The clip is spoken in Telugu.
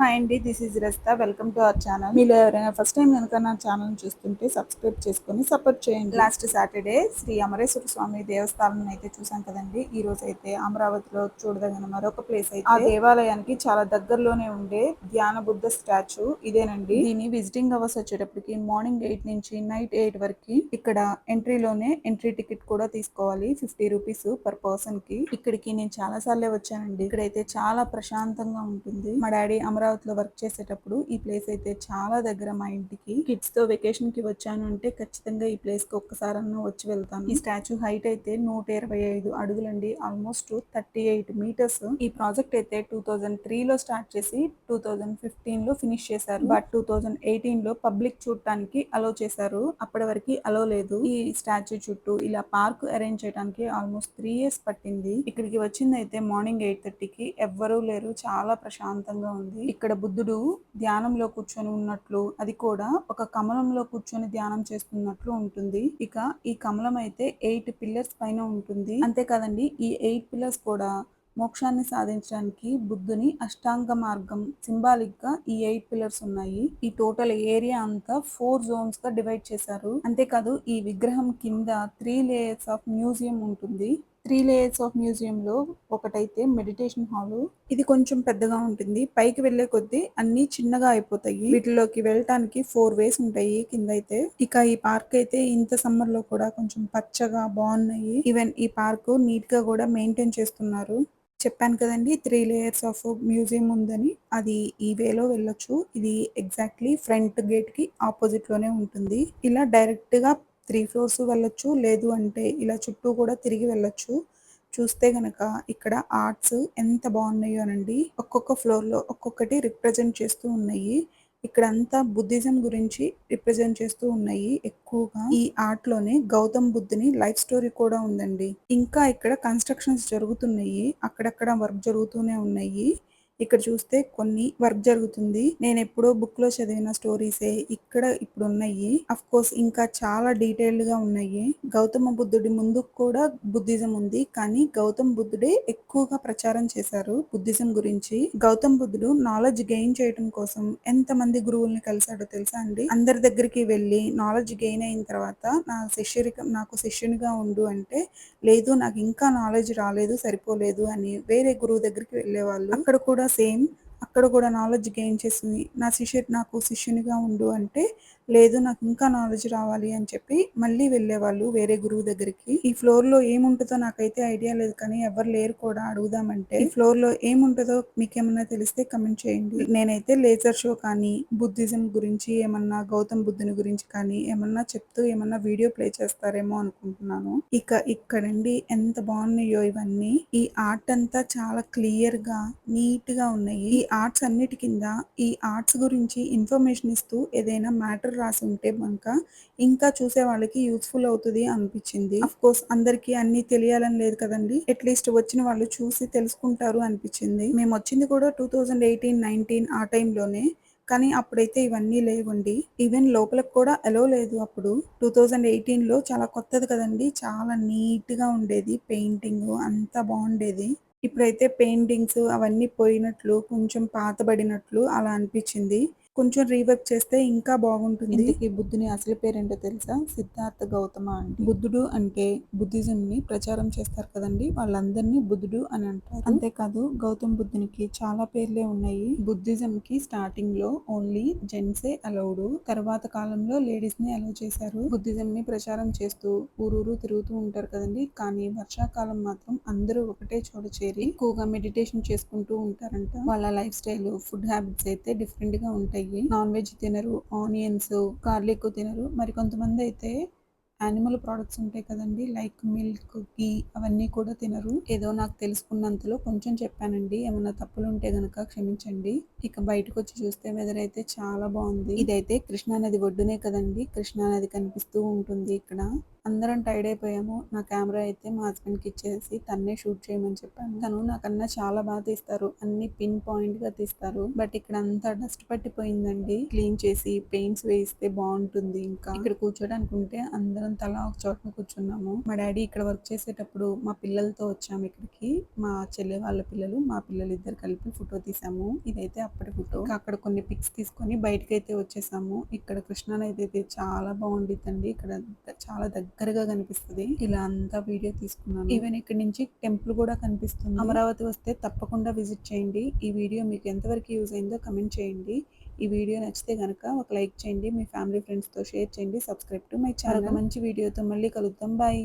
హాయ్ అండి this is Rasta welcome to our channel మీరు ఎవరైనా ఫస్ట్ టైం కనుక నా ఛానల్ చూస్తుంటే సబ్స్క్రైబ్ చేసుకొని సపోర్ట్ చేయండి. లాస్ట్ సాటర్డే శ్రీ అమరేశ్వర స్వామి దేవస్థానం అయితే చూసాం కదండి. ఈ రోజు అయితే అమరావతిలో చూడదగిన మరొక ప్లేస్ అయితే ఆ దేవాలయానికి చాలా దగ్గరలోనే ఉండే ధ్యాన బుద్ధ స్టాచ్యూ ఇదేనండి. దీని విజిటింగ్ అవర్స్ వచ్చేటప్పటికి మార్నింగ్ ఎయిట్ నుంచి నైట్ ఎయిట్ వరకు ఇక్కడ ఎంట్రీలోనే ఎంట్రీ టికెట్ కూడా తీసుకోవాలి. ఫిఫ్టీ రూపీస్ పర్ పర్సన్కి. ఇక్కడికి నేను చాలా సార్లే వచ్చానండి. ఇక్కడైతే చాలా ప్రశాంతంగా ఉంటుంది. మా డాడీ అమరావతి అమరావతిలో వర్క్ చేసేటప్పుడు ఈ ప్లేస్ అయితే చాలా దగ్గర మా ఇంటికి. కిడ్స్తో వెకేషన్కి వచ్చాను అంటే ఖచ్చితంగా ఈ ప్లేస్కి ఒక్కసారన్నా వచ్చి వెళ్తాను. ఈ స్టాచ్యూ హైట్ అయితే నూట ఇరవై ఐదు అడుగులండి. ఆల్మోస్ట్ థర్టీ ఎయిట్ మీటర్స్ ఈ ప్రాజెక్ట్ అయితే టూ థౌజండ్ త్రీ లో స్టార్ట్ చేసి టూ థౌజండ్ ఫిఫ్టీన్లో ఫినిష్ చేశారు. బట్ టూ థౌజండ్ ఎయిటీన్లో పబ్లిక్ చూడటానికి అలో చేశారు. అప్పటి వరకు అలో లేదు. ఈ స్టాచ్యూ చుట్టూ ఇలా పార్క్ అరేంజ్ చేయడానికి ఆల్మోస్ట్ త్రీ ఇయర్స్ పట్టింది. ఇక్కడికి వచ్చింది అయితే మార్నింగ్ ఎయిట్ థర్టీకి ఎవ్వరూ లేరు. చాలా ప్రశాంతంగా ఉంది. ఇక్కడ బుద్ధుడు ధ్యానంలో కూర్చొని ఉన్నట్లు అది కూడా ఒక కమలంలో కూర్చొని ధ్యానం చేస్తున్నట్లు ఉంటుంది. ఇక ఈ కమలం అయితే ఎయిట్ పిల్లర్స్ పైన ఉంటుంది. అంతేకాదండి ఈ ఎయిట్ పిల్లర్స్ కూడా మోక్షాన్ని సాధించడానికి బుద్ధుని అష్టాంగ మార్గం సింబాలిక్గా ఈ ఎయిట్ పిల్లర్స్ ఉన్నాయి. ఈ టోటల్ ఏరియా అంతా ఫోర్ జోన్స్గా డివైడ్ చేశారు. అంతేకాదు ఈ విగ్రహం కింద త్రీ లేయర్స్ ఆఫ్ మ్యూజియం ఉంటుంది. త్రీ లేయర్స్ ఆఫ్ మ్యూజియం లో ఒకటైతే మెడిటేషన్ హాల్. ఇది కొంచెం పెద్దగా ఉంటుంది. పైకి వెళ్ళే కొద్దీ అన్ని చిన్నగా అయిపోతాయి. వీటిలోకి వెళ్ళటానికి ఫోర్ వేస్ ఉంటాయి కింద అయితే ఇక ఈ పార్క్ అయితే ఇంత సమ్మర్లో కూడా కొంచెం పచ్చగా బాగున్నాయి. ఈవెన్ ఈ పార్క్ నీట్గా కూడా మెయింటైన్ చేస్తున్నారు. చెప్పాను కదండి త్రీ లేయర్స్ ఆఫ్ మ్యూజియం ఉందని. అది ఈ వేలో వెళ్ళొచ్చు. ఇది ఎగ్జాక్ట్లీ ఫ్రంట్ గేట్కి ఆపోజిట్లోనే ఉంటుంది. ఇలా డైరెక్ట్గా త్రీ ఫ్లోర్స్ వెళ్ళొచ్చు లేదు అంటే ఇలా చుట్టూ కూడా తిరిగి వెళ్ళొచ్చు. చూస్తే గనక ఇక్కడ ఆర్ట్స్ ఎంత బాగున్నాయో అనండి. ఒక్కొక్క ఫ్లోర్లో ఒక్కొక్కటి రిప్రజెంట్ చేస్తూ ఉన్నాయి. ఇక్కడంతా బుద్ధిజం గురించి రిప్రజెంట్ చేస్తూ ఉన్నాయి. ఎక్కువగా ఈ ఆర్ట్లోనే గౌతమ్ బుద్ధుని లైఫ్ స్టోరీ కూడా ఉందండి. ఇంకా ఇక్కడ కన్స్ట్రక్షన్స్ జరుగుతున్నాయి. అక్కడక్కడ వర్క్ జరుగుతూనే ఉన్నాయి. ఇక్కడ చూస్తే కొన్ని వర్క్ జరుగుతుంది. నేను ఎప్పుడో బుక్లో చదివిన స్టోరీసే ఇక్కడ ఇప్పుడు ఉన్నాయి అఫ్ కోర్స్ ఇంకా చాలా డీటెయిల్డ్గా ఉన్నాయి. గౌతమ బుద్ధుడి ముందు కూడా బుద్ధిజం ఉంది. కానీ గౌతమ్ బుద్ధుడే ఎక్కువగా ప్రచారం చేశారు బుద్ధిజం గురించి. గౌతమ్ బుద్ధుడు నాలెడ్జ్ గెయిన్ చేయడం కోసం ఎంత మంది గురువుల్ని కలిశాడో తెలుసా అండి? అందరి దగ్గరికి వెళ్ళి నాలెడ్జ్ గెయిన్ అయిన తర్వాత నా శిష్యరికం నాకు శిష్యునిగా ఉండు అంటే లేదు నాకు ఇంకా నాలెడ్జ్ రాలేదు సరిపోలేదు అని వేరే గురువు దగ్గరికి వెళ్ళేవాళ్ళు. అక్కడ కూడా same. అక్కడ కూడా నాలెడ్జ్ గెయిన్ చేసింది. నా శిష్యు నాకు శిష్యునిగా ఉండు అంటే లేదు నాకు ఇంకా నాలెడ్జ్ రావాలి అని చెప్పి మళ్ళీ వెళ్ళేవాళ్ళు వేరే గురువు దగ్గరికి. ఈ ఫ్లోర్లో ఏముంటుందో నాకైతే ఐడియా లేదు కానీ ఎవరు లేరు కూడా అడుగుదామంటే ఈ ఫ్లోర్లో ఏముంటుందో మీకేమన్నా తెలిస్తే కమెంట్ చేయండి. నేనైతే లేజర్ షో కానీ బుద్ధిజం గురించి ఏమన్నా గౌతమ్ బుద్ధుని గురించి కానీ ఏమన్నా చెప్తూ ఏమన్నా వీడియో ప్లే చేస్తారేమో అనుకుంటున్నాను. ఇక ఇక్కడండి ఎంత బాగున్నాయో ఇవన్నీ. ఈ ఆర్ట్ అంతా చాలా క్లియర్గా నీట్గా ఉన్నాయి. ఈ ఆర్ట్స్ అన్నిటి కింద ఈ ఆర్ట్స్ గురించి ఇన్ఫర్మేషన్ ఇస్తూ ఏదైనా మ్యాటర్ రాసి ఉంటే కనుక ఇంకా చూసే వాళ్ళకి యూస్ఫుల్ అవుతుంది అనిపించింది. అఫ్ కోర్స్ అందరికి అన్ని తెలియాలని లేదు కదండి. అట్లీస్ట్ వచ్చిన వాళ్ళు చూసి తెలుసుకుంటారు అనిపించింది. మేము వచ్చింది కూడా టూ థౌజండ్ ఎయిటీన్ నైన్టీన్ ఆ టైంలోనే కానీ అప్పుడైతే ఇవన్నీ లేవండి. ఈవెన్ లోపలికి కూడా అలో లేదు అప్పుడు. టూ థౌజండ్ ఎయిటీన్లో చాలా కొత్తది కదండి. చాలా నీట్గా ఉండేది. పెయింటింగ్ అంతా బాగుండేది. ఇప్పుడైతే పెయింటింగ్స్ అవన్నీ పోయినట్లు కొంచెం పాతబడినట్లు అలా అనిపించింది. కొంచెం రీవర్క్ చేస్తే ఇంకా బాగుంటుంది. ఇంతకీ బుద్ధుని అసలు పేరేంటో తెలుసా? సిద్ధార్థ గౌతమ అంటే బుద్ధుడు అంటే బుద్ధిజం ని ప్రచారం చేస్తారు కదండి. వాళ్ళందరినీ బుద్ధుడు అని అంటారు. అంతేకాదు గౌతమ్ బుద్ధునికి చాలా పేర్లే ఉన్నాయి. బుద్ధిజం కి స్టార్టింగ్లో ఓన్లీ జెంట్సే అలౌడ్. తర్వాత కాలంలో లేడీస్ని అలౌ చేశారు. బుద్ధిజం ని ప్రచారం చేస్తూ ఊరూరు తిరుగుతూ ఉంటారు కదండి. కానీ వర్షాకాలం మాత్రం అందరూ ఒకటే చోట చేరి ఎక్కువగా మెడిటేషన్ చేసుకుంటూ ఉంటారంట. వాళ్ళ లైఫ్ స్టైల్ ఫుడ్ హ్యాబిట్స్ అయితే డిఫరెంట్గా ఉంటాయి. నాన్ వెజ్ తినరు ఆనియన్స్ గార్లిక్ తినరు. మరి కొంతమంది అయితే యానిమల్ ప్రోడక్ట్స్ ఉంటాయి కదండి లైక్ మిల్క్ గీ అవన్నీ కూడా తినరు. ఏదో నాకు తెలుసుకున్నంతలో కొంచెం చెప్పానండి. ఏమైనా తప్పులు ఉంటే గనక క్షమించండి. ఇక బయటకు వచ్చి చూస్తే వెదర్ అయితే చాలా బాగుంది. ఇదైతే కృష్ణా నది ఒడ్డునే కదండి. కృష్ణానది కనిపిస్తూ ఉంటుంది ఇక్కడ. అందరం టైడ్ అయిపోయాము. నా కెమెరా అయితే మా హస్బెండ్కి ఇచ్చేసి తన్నే షూట్ చేయమని చెప్పాను. తను నాకన్నా చాలా బాగా తీస్తారు. అన్ని పిన్ పాయింట్గా తీస్తారు. బట్ ఇక్కడ అంతా డస్ట్ పట్టిపోయిందండి. క్లీన్ చేసి పెయింట్స్ వేయిస్తే బాగుంటుంది ఇంకా. ఇక్కడ కూర్చోడానికి ఉంటే అందరం తలా ఒక చోట కూర్చున్నాము. మా డాడీ ఇక్కడ వర్క్ చేసేటప్పుడు మా పిల్లలతో వచ్చాము ఇక్కడికి. మా చెల్లె వాళ్ళ పిల్లలు మా పిల్లలు ఇద్దరు కలిపి ఫోటో తీసాము. ఇదైతే అప్పటి ఫోటో. అక్కడ కొన్ని పిక్స్ తీసుకొని బయటకి అయితే వచ్చేసాము. ఇక్కడ కృష్ణానైతే అయితే చాలా బాగుండిద్దండి. ఇక్కడ చాలా దగ్గర దగ్గరగా కనిపిస్తుంది. ఇలా అంతా వీడియో తీసుకున్నాను. ఈవెన్ ఇక్కడ నుంచి టెంపుల్ కూడా కనిపిస్తుంది. అమరావతి వస్తే తప్పకుండా విజిట్ చేయండి. ఈ వీడియో మీకు ఎంతవరకు యూజ్ అయిందో కమెంట్ చేయండి. ఈ వీడియో నచ్చితే గనక ఒక లైక్ చేయండి. మీ ఫ్యామిలీ ఫ్రెండ్స్తో షేర్ చేయండి. Subscribe to my channel. మంచి వీడియోతో మళ్ళీ కలుద్దాం. బాయ్.